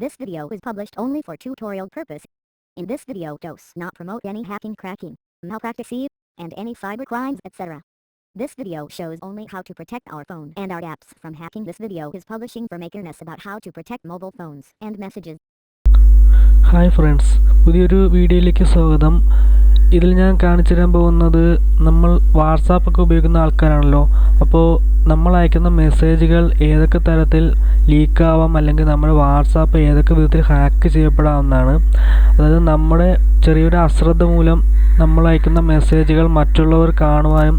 This video is published only for tutorial purpose. In this video does not promote any hacking cracking, malpractice, and any cyber crimes etc. This video shows only how to protect our phone and our apps from hacking. This video is publishing for makerness about how to protect mobile phones and messages. Hi friends പുതിയൊരു വീഡിയോയിലേക്ക് സ്വാഗതം ഇതിൽ ഞാൻ കാണിച്ചു തരാൻ പോകുന്നത് നമ്മൾ വാട്സാപ്പൊക്കെ ഉപയോഗിക്കുന്ന ആൾക്കാരാണല്ലോ. അപ്പോൾ നമ്മൾ അയക്കുന്ന മെസ്സേജുകൾ ഏതൊക്കെ തരത്തിൽ ലീക്കാവാം അല്ലെങ്കിൽ നമ്മുടെ വാട്സാപ്പ് ഏതൊക്കെ വിധത്തിൽ ഹാക്ക് ചെയ്യപ്പെടാവുന്നതാണ്. അതായത് നമ്മുടെ ചെറിയൊരു അശ്രദ്ധ മൂലം നമ്മൾ അയക്കുന്ന മെസ്സേജുകൾ മറ്റുള്ളവർ കാണുവാനും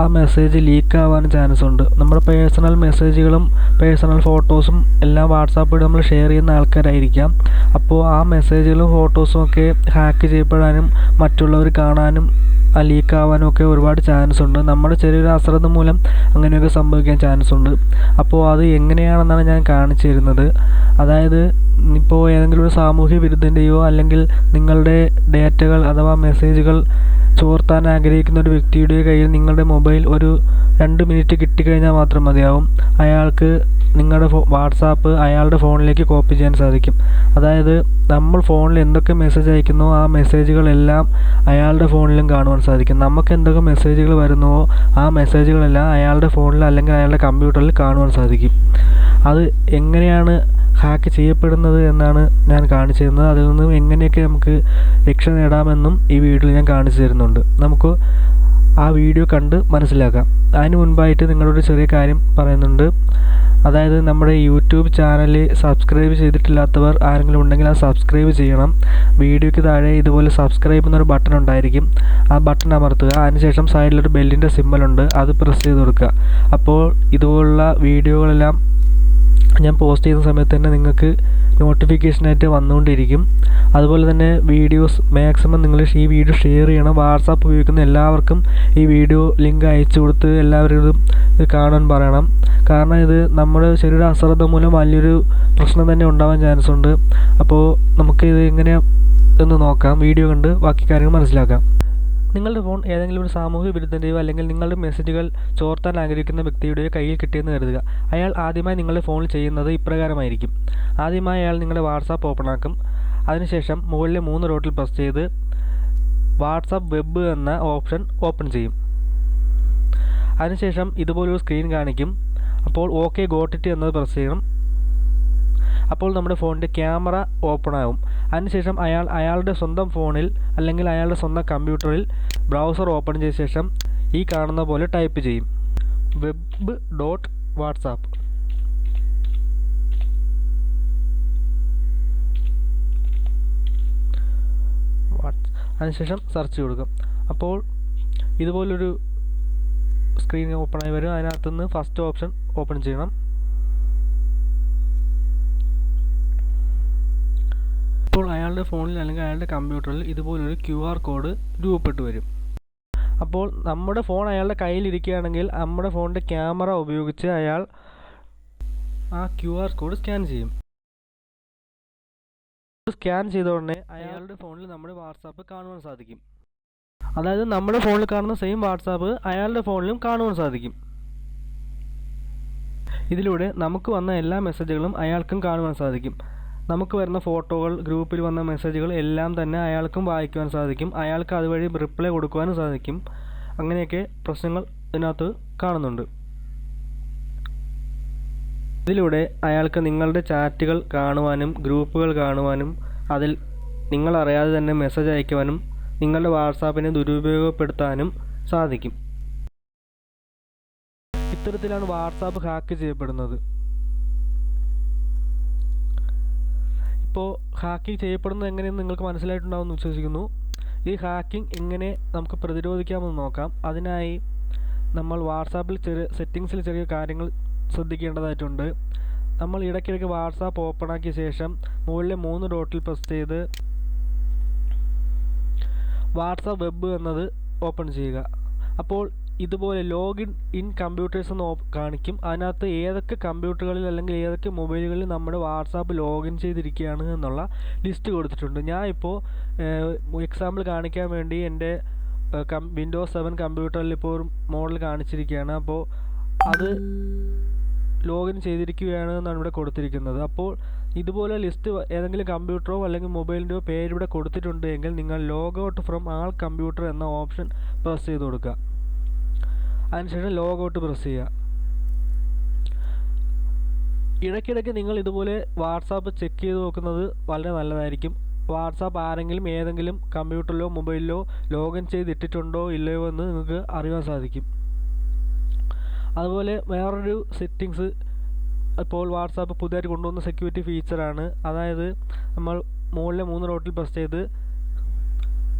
ആ മെസ്സേജ് ലീക്ക് ആവാൻ ചാൻസ് ഉണ്ട്. നമ്മുടെ പേഴ്സണൽ മെസ്സേജുകളും പേഴ്സണൽ ഫോട്ടോസും എല്ലാം വാട്സാപ്പിൽ നമ്മൾ ഷെയർ ചെയ്യുന്ന ആൾക്കാരായിരിക്കാം. അപ്പോൾ ആ മെസ്സേജുകളും ഫോട്ടോസും ഒക്കെ ഹാക്ക് ചെയ്യപ്പെടാനും മറ്റുള്ളവർ കാണാനും ആ ലീക്ക് ആവാനും ഒക്കെ ഒരുപാട് ചാൻസ് ഉണ്ട്. നമ്മുടെ ചെറിയൊരു അശ്രദ്ധ മൂലം അങ്ങനെയൊക്കെ സംഭവിക്കാൻ ചാൻസ് ഉണ്ട്. അപ്പോൾ അത് എങ്ങനെയാണെന്നാണ് ഞാൻ കാണിച്ചു തരുന്നത്. അതായത് ഇപ്പോൾ ഏതെങ്കിലും ഒരു സാമൂഹ്യ വിരുദ്ധന്റെയോ അല്ലെങ്കിൽ നിങ്ങളുടെ ഡേറ്റകൾ അഥവാ മെസ്സേജുകൾ ചോർത്താൻ ആഗ്രഹിക്കുന്ന ഒരു വ്യക്തിയുടെ കയ്യിൽ നിങ്ങളുടെ മൊബൈൽ ഒരു രണ്ട് മിനിറ്റ് കിട്ടിക്കഴിഞ്ഞാൽ മാത്രം മതിയാവും. അയാൾക്ക് നിങ്ങളുടെ വാട്സാപ്പ് അയാളുടെ ഫോണിലേക്ക് കോപ്പി ചെയ്യാൻ സാധിക്കും. അതായത് നമ്മൾ ഫോണിൽ എന്തൊക്കെ മെസ്സേജ് അയക്കുന്നോ ആ മെസ്സേജുകളെല്ലാം അയാളുടെ ഫോണിലും കാണുവാൻ സാധിക്കും. നമുക്ക് എന്തൊക്കെ മെസ്സേജുകൾ വരുന്നുവോ ആ മെസ്സേജുകളെല്ലാം അയാളുടെ ഫോണിൽ അല്ലെങ്കിൽ അയാളുടെ കമ്പ്യൂട്ടറിൽ കാണുവാൻ സാധിക്കും. അത് എങ്ങനെയാണ് ഹാക്ക് ചെയ്യപ്പെടുന്നത് എന്നാണ് ഞാൻ കാണിച്ചു തരുന്നത് അതിൽ നിന്നും എങ്ങനെയൊക്കെ നമുക്ക് രക്ഷ നേടാമെന്നും ഈ വീഡിയോയിൽ ഞാൻ കാണിച്ചു തരുന്നുണ്ട്. നമുക്ക് ആ വീഡിയോ കണ്ട് മനസ്സിലാക്കാം. അതിന് മുൻപായിട്ട് നിങ്ങളോട് ചെറിയ കാര്യം പറയുന്നുണ്ട്. അതായത് നമ്മുടെ യൂട്യൂബ് ചാനൽ സബ്സ്ക്രൈബ് ചെയ്തിട്ടില്ലാത്തവർ ആരെങ്കിലും ഉണ്ടെങ്കിൽ അത് സബ്സ്ക്രൈബ് ചെയ്യണം. വീഡിയോയ്ക്ക് താഴെ ഇതുപോലെ സബ്സ്ക്രൈബ് എന്നൊരു ബട്ടൺ ഉണ്ടായിരിക്കും. ആ ബട്ടൺ അമർത്തുക. അതിനുശേഷം സൈഡിലൊരു ബെല്ലിന്റെ സിമ്പലുണ്ട് അത് പ്രസ് ചെയ്ത് കൊടുക്കുക. അപ്പോൾ ഇതുപോലുള്ള വീഡിയോകളെല്ലാം ഞാൻ പോസ്റ്റ് ചെയ്യുന്ന സമയത്ത് തന്നെ നിങ്ങൾക്ക് നോട്ടിഫിക്കേഷനായിട്ട് വന്നുകൊണ്ടിരിക്കും. അതുപോലെ തന്നെ വീഡിയോസ് മാക്സിമം നിങ്ങൾ ഈ വീഡിയോ ഷെയർ ചെയ്യണം. വാട്സാപ്പ് ഉപയോഗിക്കുന്ന എല്ലാവർക്കും ഈ വീഡിയോ ലിങ്ക് അയച്ചു കൊടുത്ത് എല്ലാവരോടും ഇത് കാണാൻ പറയണം. കാരണം ഇത് നമ്മുടെ ചെറിയൊരു അശ്രദ്ധ മൂലം വലിയൊരു പ്രശ്നം തന്നെ ഉണ്ടാവാൻ ചാൻസ് ഉണ്ട്. അപ്പോൾ നമുക്ക് ഇത് എങ്ങനെ എന്ന് നോക്കാം. വീഡിയോ കണ്ട് ബാക്കി കാര്യങ്ങൾ മനസ്സിലാക്കാം. നിങ്ങളുടെ ഫോൺ ഏതെങ്കിലും ഒരു സാമൂഹിക വിരുദ്ധന്റെയോ അല്ലെങ്കിൽ നിങ്ങളുടെ മെസ്സേജുകൾ ചോർത്താൻ ആഗ്രഹിക്കുന്ന വ്യക്തിയുടെയോ കയ്യിൽ കിട്ടിയെന്ന് കരുതുക. അയാൾ ആദ്യമായി നിങ്ങളുടെ ഫോണിൽ ചെയ്യുന്നത് ഇപ്രകാരമായിരിക്കും. ആദ്യമായി അയാൾ നിങ്ങളുടെ വാട്സാപ്പ് ഓപ്പൺ ആക്കും അതിനുശേഷം മുകളിലെ മൂന്ന് റോട്ടിൽ പ്രസ് ചെയ്ത് വാട്സാപ്പ് വെബ് എന്ന ഓപ്ഷൻ ഓപ്പൺ ചെയ്യും. അതിനുശേഷം ഇതുപോലൊരു സ്ക്രീൻ കാണിക്കും. അപ്പോൾ ഓക്കെ ഗോട്ടിറ്റ് എന്നത് പ്രസ് ചെയ്യണം. അപ്പോൾ നമ്മുടെ ഫോണിന്റെ ക്യാമറ ഓപ്പൺ ആകും അതിനുശേഷം അയാൾ അയാളുടെ സ്വന്തം ഫോണിൽ അല്ലെങ്കിൽ അയാളുടെ സ്വന്തം കമ്പ്യൂട്ടറിൽ ബ്രൗസർ ഓപ്പൺ ചെയ്ത ശേഷം ഈ കാണുന്ന പോലെ ടൈപ്പ് ചെയ്യും. Web dot WhatsApp. അതിനുശേഷം സെർച്ച് കൊടുക്കും. അപ്പോൾ ഇതുപോലൊരു സ്ക്രീൻ ഓപ്പൺ ആയി വരും. അതിനകത്തുനിന്ന് ഫസ്റ്റ് ഓപ്ഷൻ ഓപ്പൺ ചെയ്യണം. ഇപ്പോൾ അയാളുടെ ഫോണിൽ അല്ലെങ്കിൽ അയാളുടെ കമ്പ്യൂട്ടറിൽ ഇതുപോലൊരു ക്യു ആർ കോഡ് രൂപപ്പെട്ടു വരും. അപ്പോൾ നമ്മുടെ ഫോൺ അയാളുടെ കയ്യിലിരിക്കുകയാണെങ്കിൽ നമ്മുടെ ഫോണിന്റെ ക്യാമറ ഉപയോഗിച്ച് അയാൾ ആ ക്യു ആർ കോഡ് സ്കാൻ ചെയ്യും. സ്കാൻ ചെയ്ത ഉടനെ അയാളുടെ ഫോണിൽ നമ്മുടെ വാട്സാപ്പ് കാണുവാൻ സാധിക്കും. അതായത് നമ്മുടെ ഫോണിൽ കാണുന്ന സെയിം വാട്സാപ്പ് അയാളുടെ ഫോണിലും കാണുവാൻ സാധിക്കും. ഇതിലൂടെ നമുക്ക് വന്ന എല്ലാ മെസ്സേജുകളും അയാൾക്കും കാണുവാൻ സാധിക്കും. നമുക്ക് വരുന്ന ഫോട്ടോകൾ ഗ്രൂപ്പിൽ വന്ന മെസ്സേജുകൾ എല്ലാം തന്നെ അയാൾക്കും വായിക്കുവാൻ സാധിക്കും. അയാൾക്ക് അതുവഴി റിപ്ലൈ കൊടുക്കുവാനും സാധിക്കും. അങ്ങനെയൊക്കെ പ്രശ്നങ്ങൾ ഇതിനകത്ത് കാണുന്നുണ്ട്. ഇതിലൂടെ അയാൾക്ക് നിങ്ങളുടെ ചാറ്റുകൾ കാണുവാനും ഗ്രൂപ്പുകൾ കാണുവാനും അതിൽ നിങ്ങളറിയാതെ തന്നെ മെസ്സേജ് അയക്കുവാനും നിങ്ങളുടെ വാട്സാപ്പിനെ ദുരുപയോഗപ്പെടുത്താനും സാധിക്കും. ഇത്തരത്തിലാണ് വാട്സാപ്പ് ഹാക്ക് ചെയ്യപ്പെടുന്നത്. ഇപ്പോൾ ഹാക്കിംഗ് ചെയ്യപ്പെടുന്നത് എങ്ങനെയെന്ന് നിങ്ങൾക്ക് മനസ്സിലായിട്ടുണ്ടാവുമെന്ന് വിശ്വസിക്കുന്നു. ഈ ഹാക്കിംഗ് എങ്ങനെ നമുക്ക് പ്രതിരോധിക്കാമെന്ന് നോക്കാം. അതിനായി നമ്മൾ വാട്സാപ്പിൽ ചെറിയ സെറ്റിങ്സിൽ ചെറിയ കാര്യങ്ങൾ ശ്രദ്ധിക്കേണ്ടതായിട്ടുണ്ട്. നമ്മൾ ഇടയ്ക്കിടയ്ക്ക് വാട്സാപ്പ് ഓപ്പൺ ആക്കിയ ശേഷം മുകളിലെ മൂന്ന് ഡോട്ടിൽ പ്രസ് ചെയ്ത് വാട്സാപ്പ് വെബ് എന്നത് ഓപ്പൺ ചെയ്യുക. അപ്പോൾ ഇതുപോലെ ലോഗിൻ ഇൻ കമ്പ്യൂട്ടേഴ്സ് എന്ന് കാണിക്കും. അതിനകത്ത് ഏതൊക്കെ കമ്പ്യൂട്ടറുകളിൽ അല്ലെങ്കിൽ ഏതൊക്കെ മൊബൈലുകളിൽ നമ്മുടെ വാട്സാപ്പ് ലോഗിൻ ചെയ്തിരിക്കുകയാണ് എന്നുള്ള ലിസ്റ്റ് കൊടുത്തിട്ടുണ്ട്. ഞാൻ ഇപ്പോൾ എക്സാമ്പിൾ കാണിക്കാൻ വേണ്ടി എന്റെ കം വിൻഡോസ് സെവൻ കമ്പ്യൂട്ടറിൽ ഇപ്പോൾ ഒരു മോഡൽ കാണിച്ചിരിക്കുകയാണ്. അപ്പോൾ അത് ലോഗിൻ ചെയ്തിരിക്കുകയാണ് എന്നാണ് ഇവിടെ കൊടുത്തിരിക്കുന്നത്. അപ്പോൾ ഇതുപോലെ ലിസ്റ്റ് ഏതെങ്കിലും കമ്പ്യൂട്ടറോ അല്ലെങ്കിൽ മൊബൈലിന്റെയോ പേര് ഇവിടെ കൊടുത്തിട്ടുണ്ട് എങ്കിൽ നിങ്ങൾ log out from all computer എന്ന ഓപ്ഷൻ പ്രസ് ചെയ്ത് കൊടുക്കുക. അതിനുശേഷം ലോഗ് ഔട്ട് പ്രസ് ചെയ്യുക. ഇടയ്ക്കിടയ്ക്ക് നിങ്ങൾ ഇതുപോലെ വാട്സാപ്പ് ചെക്ക് ചെയ്ത് നോക്കുന്നത് വളരെ നല്ലതായിരിക്കും. വാട്സാപ്പ് ആരെങ്കിലും ഏതെങ്കിലും കമ്പ്യൂട്ടറിലോ മൊബൈലിലോ ലോഗിൻ ചെയ്തിട്ടിട്ടുണ്ടോ ഇല്ലയോ എന്ന് നിങ്ങൾക്ക് അറിയാൻ സാധിക്കും. അതുപോലെ വേറൊരു സെറ്റിങ്സ് ഇപ്പോൾ വാട്സാപ്പ് പുതിയതായിട്ട് കൊണ്ടുവന്ന സെക്യൂരിറ്റി ഫീച്ചറാണ് അതായത് നമ്മൾ മുകളിലെ മൂന്ന് റോട്ടിൽ പ്രസ് ചെയ്ത്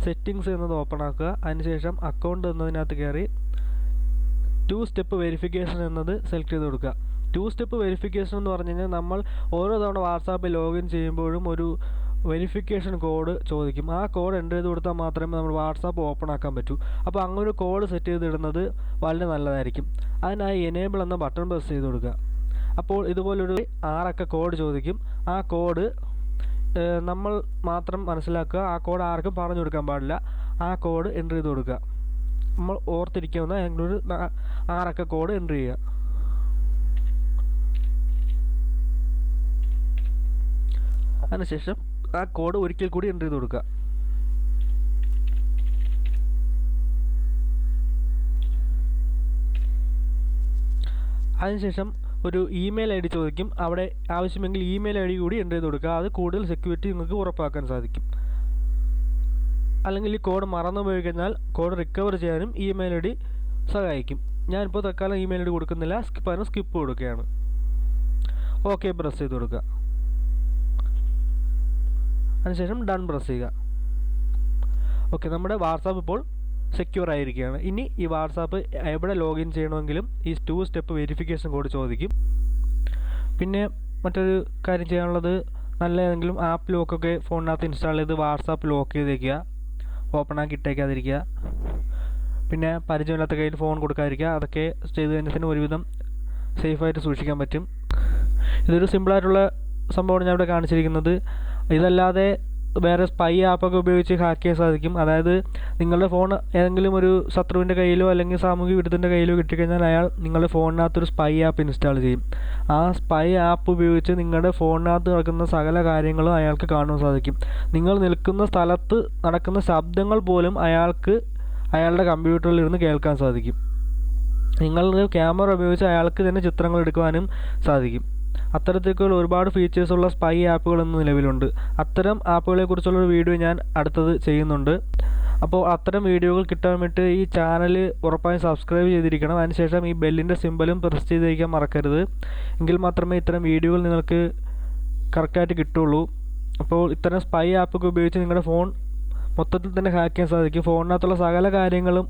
സെറ്റിങ്സ് എന്നത് ഓപ്പൺ ആക്കുക. അതിനുശേഷം അക്കൗണ്ട് എന്നതിനകത്ത് കയറി ടു സ്റ്റെപ്പ് വെരിഫിക്കേഷൻ എന്നത് സെലക്ട് ചെയ്ത് കൊടുക്കുക. ടു സ്റ്റെപ്പ് വെരിഫിക്കേഷൻ എന്ന് പറഞ്ഞു കഴിഞ്ഞാൽ നമ്മൾ ഓരോ തവണ വാട്സാപ്പിൽ ലോഗിൻ ചെയ്യുമ്പോഴും ഒരു വെരിഫിക്കേഷൻ കോഡ് ചോദിക്കും. ആ കോഡ് എന്റർ ചെയ്ത് കൊടുത്താൽ മാത്രമേ നമ്മൾ വാട്സാപ്പ് ഓപ്പൺ ആക്കാൻ പറ്റൂ. അപ്പോൾ അങ്ങനെ ഒരു കോഡ് സെറ്റ് ചെയ്തിടുന്നത് വളരെ നല്ലതായിരിക്കും. അതിനായി എനേബിൾ എന്ന ബട്ടൺ പ്രസ് ചെയ്ത് കൊടുക്കുക. അപ്പോൾ ഇതുപോലൊരു ആറക്ക കോഡ് ചോദിക്കും. ആ കോഡ് നമ്മൾ മാത്രം മനസ്സിലാക്കുക. ആ കോഡ് ആർക്കും പറഞ്ഞു കൊടുക്കാൻ പാടില്ല. ആ കോഡ് എന്റർ ചെയ്ത് കൊടുക്കുക. നമ്മൾ ഓർത്തിരിക്കാവുന്ന ഒരു ആറക്ക കോഡ് എന്റർ ചെയ്യുക. അതിനുശേഷം ആ കോഡ് ഒരിക്കൽ കൂടി എന്റർ ചെയ്ത് കൊടുക്കുക. അതിനുശേഷം ഒരു ഇമെയിൽ ഐ ഡി ചോദിക്കും. അവിടെ ആവശ്യമെങ്കിൽ ഇമെയിൽ ഐ ഡി കൂടി എന്റർ ചെയ്ത് കൊടുക്കുക. അത് കൂടുതൽ സെക്യൂരിറ്റി നിങ്ങൾക്ക് ഉറപ്പാക്കാൻ സാധിക്കും. അല്ലെങ്കിൽ ഈ കോഡ് മറന്നു പോയി കഴിഞ്ഞാൽ കോഡ് റിക്കവർ ചെയ്യാനും ഇമെയിൽ ഐ ഡി സഹായിക്കും. ഞാനിപ്പോൾ തൽക്കാലം ഇമെയിൽ ഐ ഡി കൊടുക്കുന്നില്ല. പകരം സ്കിപ്പ് കൊടുക്കുകയാണ്. ഓക്കെ പ്രസ് ചെയ്ത് കൊടുക്കുക. അതിനുശേഷം ഡൺ പ്രസ് ചെയ്യുക. ഓക്കെ നമ്മുടെ വാട്സാപ്പ് ഇപ്പോൾ സെക്യൂർ ആയിരിക്കുകയാണ്. ഇനി ഈ വാട്സാപ്പ് എവിടെ ലോഗിൻ ചെയ്യണമെങ്കിലും ഈ ടു സ്റ്റെപ്പ് വെരിഫിക്കേഷൻ കോഡ് ചോദിക്കും. പിന്നെ മറ്റൊരു കാര്യം ചെയ്യാനുള്ളത് നല്ല ഏതെങ്കിലും ആപ്പ് ലോക്കൊക്കെ ഫോണിനകത്ത് ഇൻസ്റ്റാൾ ചെയ്ത് വാട്സാപ്പ് ലോക്ക് ചെയ്തേക്കുക. ഓപ്പൺ ആക്കി ഇട്ടേക്കാതിരിക്കുക പിന്നെ പരിചയമില്ലാത്ത കയ്യിൽ ഫോൺ കൊടുക്കാതിരിക്കുക. അതൊക്കെ ചെയ്ത് കഴിഞ്ഞാൽ തന്നെ ഒരുവിധം സേഫായിട്ട് സൂക്ഷിക്കാൻ പറ്റും. ഇതൊരു സിമ്പിളായിട്ടുള്ള സംഭവമാണ് ഞാൻ ഇവിടെ കാണിച്ചിരിക്കുന്നത്. ഇതല്ലാതെ വേറെ സ്പൈ ആപ്പൊക്കെ ഉപയോഗിച്ച് ഹാക്ക് ചെയ്യാൻ സാധിക്കും. അതായത് നിങ്ങളുടെ ഫോൺ ഏതെങ്കിലും ഒരു ശത്രുവിന്റെ കയ്യിലോ അല്ലെങ്കിൽ സാമൂഹിക വിരുദ്ധന്റെ കയ്യിലോ കിട്ടിക്കഴിഞ്ഞാൽ അയാൾ നിങ്ങളുടെ ഫോണിനകത്തൊരു സ്പൈ ആപ്പ് ഇൻസ്റ്റാൾ ചെയ്യും. ആ സ്പൈ ആപ്പ് ഉപയോഗിച്ച് നിങ്ങളുടെ ഫോണിനകത്ത് നടക്കുന്ന സകല കാര്യങ്ങളും അയാൾക്ക് കാണാൻ സാധിക്കും. നിങ്ങൾ നിൽക്കുന്ന സ്ഥലത്ത് നടക്കുന്ന ശബ്ദങ്ങൾ പോലും അയാൾക്ക് അയാളുടെ കമ്പ്യൂട്ടറിൽ ഇരുന്ന് കേൾക്കാൻ സാധിക്കും. നിങ്ങളുടെ ക്യാമറ ഉപയോഗിച്ച് അയാൾക്ക് തന്നെ ചിത്രങ്ങൾ എടുക്കുവാനും സാധിക്കും. അത്തരത്തിലുള്ള ഒരുപാട് ഫീച്ചേഴ്സുള്ള സ്പൈ ആപ്പുകൾ ഇന്ന് നിലവിലുണ്ട്. അത്തരം ആപ്പുകളെക്കുറിച്ചുള്ള ഒരു വീഡിയോ ഞാൻ അടുത്തത് ചെയ്യുന്നുണ്ട്. അപ്പോൾ അത്തരം വീഡിയോകൾ കിട്ടാൻ വേണ്ടിയിട്ട് ഈ ചാനൽ ഉറപ്പായും സബ്സ്ക്രൈബ് ചെയ്തിരിക്കണം. അതിനുശേഷം ഈ ബെല്ലിന്റെ സിമ്പലും പ്രസ് ചെയ്തിരിക്കാൻ മറക്കരുത്. എങ്കിൽ മാത്രമേ ഇത്തരം വീഡിയോകൾ നിങ്ങൾക്ക് കറക്റ്റായിട്ട് കിട്ടുള്ളൂ. അപ്പോൾ ഇത്തരം സ്പൈ ആപ്പൊക്കെ ഉപയോഗിച്ച് നിങ്ങളുടെ ഫോൺ മൊത്തത്തിൽ തന്നെ ഹാക്ക് ചെയ്യാൻ സാധിക്കും. ഫോണിനകത്തുള്ള സകല കാര്യങ്ങളും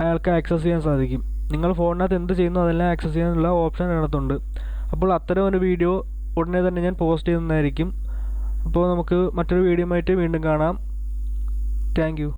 അയാൾക്ക് ആക്സസ് ചെയ്യാൻ സാധിക്കും. നിങ്ങൾ ഫോണിനകത്ത് എന്ത് ചെയ്യുന്നു അതെല്ലാം ആക്സസ് ചെയ്യാനുള്ള ഓപ്ഷൻ അതിനകത്തുണ്ട്. അപ്പോൾ അത്തരം ഒരു വീഡിയോ ഉടനെ തന്നെ ഞാൻ പോസ്റ്റ് ചെയ്യുന്നതായിരിക്കും അപ്പോൾ നമുക്ക് മറ്റൊരു വീഡിയോ ആയിട്ട് വീണ്ടും കാണാം. താങ്ക്